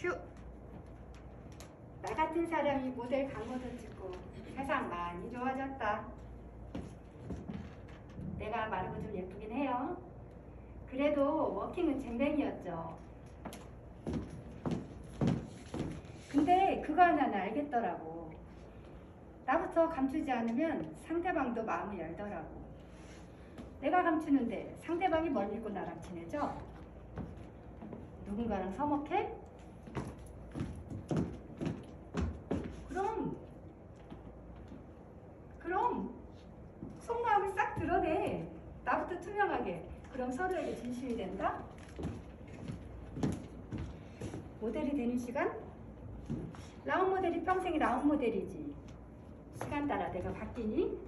큐. 나 같은 사람이 모델 광고도 찍고 세상 많이 좋아졌다. 내가 마르고 좀 예쁘긴 해요. 그래도 워킹은 쟁뱅이였죠. 근데 그거 하나는 알겠더라고. 나부터 감추지 않으면 상대방도 마음을 열더라고. 내가 감추는데 상대방이 뭘 믿고 나랑 친해져? 누군가랑 서먹해? 그럼 그럼 속마음을 싹 드러내 투명하게 그럼 서로에게 진심이 된다? 모델이 되는 시간? 라운 모델이 평생이 라운 모델이지 시간 따라 내가 바뀌니?